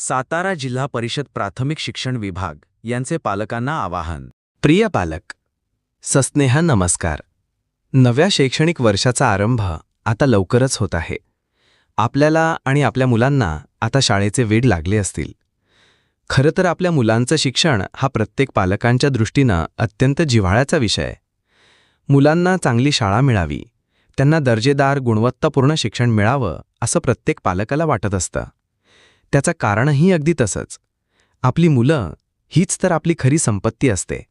सातारा जिल्हा परिषद प्राथमिक शिक्षण विभाग यांचे पालकांना आवाहन. प्रिय पालक सस्नेह नमस्कार. नव्या शैक्षणिक वर्षाचा आरंभ आता लवकरच होत आहे. आपल्याला आणि आपल्या मुलांना आता शाळेचे वेड लागले असतील. खरं तर आपल्या मुलांचं शिक्षण हा प्रत्येक पालकांच्या दृष्टीनं अत्यंत जिव्हाळ्याचा विषय. आहे मुलांना चांगली शाळा मिळावी त्यांना दर्जेदार गुणवत्तापूर्ण शिक्षण मिळावं असं प्रत्येक पालकाला वाटत असतं. त्याचं कारणही अगदी तसंच. आपली मुलं हीच तर आपली खरी संपत्ती असते.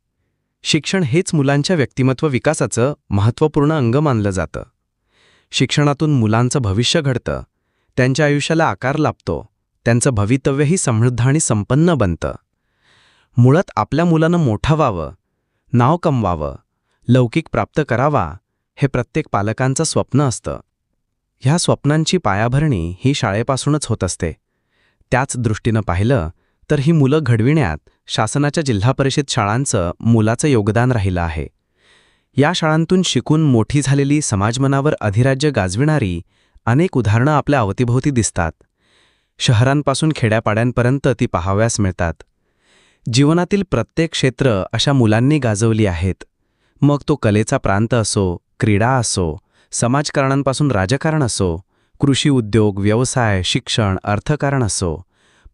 शिक्षण हेच मुलांच्या व्यक्तिमत्व विकासाचं महत्त्वपूर्ण अंग मानलं जातं. शिक्षणातून मुलांचं भविष्य घडतं. त्यांच्या आयुष्याला आकार लाभतो. त्यांचं भवितव्यही समृद्ध आणि संपन्न बनतं. मुळात आपल्या मुलानं मोठं व्हावं नाव कमवावं लौकिक प्राप्त करावा हे प्रत्येक पालकांचं स्वप्न असतं. ह्या स्वप्नांची पायाभरणी ही शाळेपासूनच होत असते. त्याच दृष्टीनं पाहिलं तर ही मुलं घडविण्यात शासनाच्या जिल्हा परिषद शाळांचं मुलाचं योगदान राहिलं आहे. या शाळांतून शिकून मोठी झालेली समाजमनावर अधिराज्य गाजविणारी अनेक उदाहरणं आपल्या अवतीभोवती दिसतात. शहरांपासून खेड्यापाड्यांपर्यंत ती पाहाव्यास मिळतात. जीवनातील प्रत्येक क्षेत्र अशा मुलांनी गाजवली आहेत. मग तो कलेचा प्रांत असो क्रीडा असो समाजकारणांपासून राजकारण असो कृषी उद्योग व्यवसाय शिक्षण अर्थकारण असो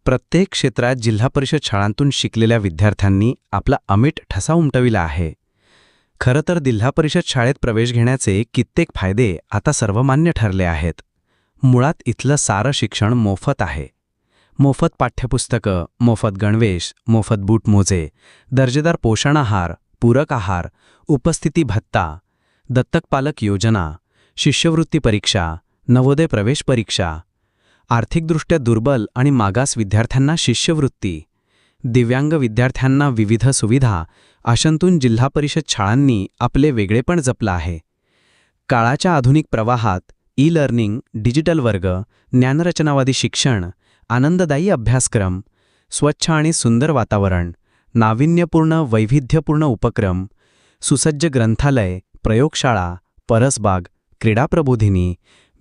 प्रत्येक क्षेत्रात जिल्हा परिषद शाळांतून शिकलेल्या विद्यार्थ्यांनी आपला अमिट ठसा उमटविला आहे. खरं तर जिल्हा परिषद शाळेत प्रवेश घेण्याचे कित्येक फायदे आता सर्वमान्य ठरले आहेत. मुळात इथलं सारं शिक्षण मोफत आहे. मोफत पाठ्यपुस्तकं मोफत गणवेश मोफत बूटमोजे दर्जेदार पोषण आहार पूरक आहार उपस्थिती भत्ता दत्तक पालक योजना शिष्यवृत्ती परीक्षा नवोदय प्रवेश परीक्षा. आर्थिकदृष्ट्या दुर्बल आणि मागास विद्यार्थ्यांना शिष्यवृत्ती. दिव्यांग विद्यार्थ्यांना विविध सुविधा. अशांतून जिल्हा परिषद शाळांनी आपले वेगळेपण जपलं आहे. काळाच्या आधुनिक प्रवाहात ई लर्निंग डिजिटल वर्ग ज्ञानरचनावादी शिक्षण आनंददायी अभ्यासक्रम स्वच्छ आणि सुंदर वातावरण नाविन्यपूर्ण वैविध्यपूर्ण उपक्रम सुसज्ज ग्रंथालय प्रयोगशाळा परसबाग क्रीडाप्रबोधिनी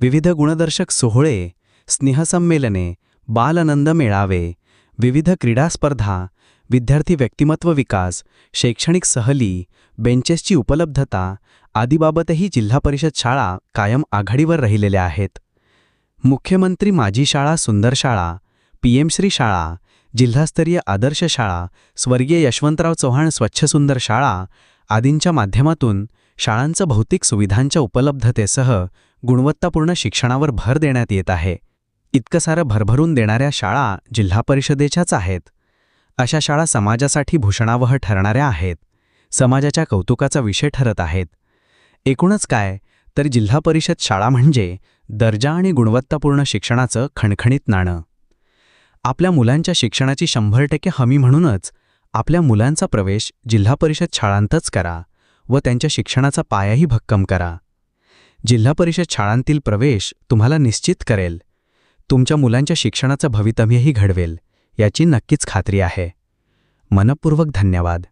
विविध गुणदर्शक सोहळे स्नेहसंमेलने बालनंद मेळावे विविध क्रीडा स्पर्धा विद्यार्थी व्यक्तिमत्व विकास शैक्षणिक सहली बेंचेसची उपलब्धता आदीबाबतही जिल्हा परिषद शाळा कायम आघाडीवर राहिलेल्या आहेत. मुख्यमंत्री माजी शाळा सुंदर शाळा पीएमश्री शाळा जिल्हास्तरीय आदर्श शाळा स्वर्गीय यशवंतराव चव्हाण स्वच्छ सुंदर शाळा आदींच्या माध्यमातून शाळांचं भौतिक सुविधांच्या उपलब्धतेसह गुणवत्तापूर्ण शिक्षणावर भर देण्यात येत आहे. इतकं सारं भरभरून देणाऱ्या शाळा जिल्हा परिषदेच्याच आहेत. अशा शाळा समाजासाठी भूषणावह ठरणाऱ्या आहेत. समाजाच्या कौतुकाचा विषय ठरत आहेत. एकूणच काय तर जिल्हा परिषद शाळा म्हणजे दर्जा आणि गुणवत्तापूर्ण शिक्षणाचं खणखणीत नाणं. आपल्या मुलांच्या शिक्षणाची शंभर टक्के हमी म्हणूनच आपल्या मुलांचा प्रवेश जिल्हा परिषद शाळांतच करा. व त्यांच्या शिक्षणाचा पायाही भक्कम करा. जिल्हा परिषद शाळांतील प्रवेश तुम्हाला निश्चित करेल. तुमच्या मुलांच्या शिक्षणाचं भवितव्यही घडवेल याची नक्कीच खात्री आहे. मनपूर्वक धन्यवाद.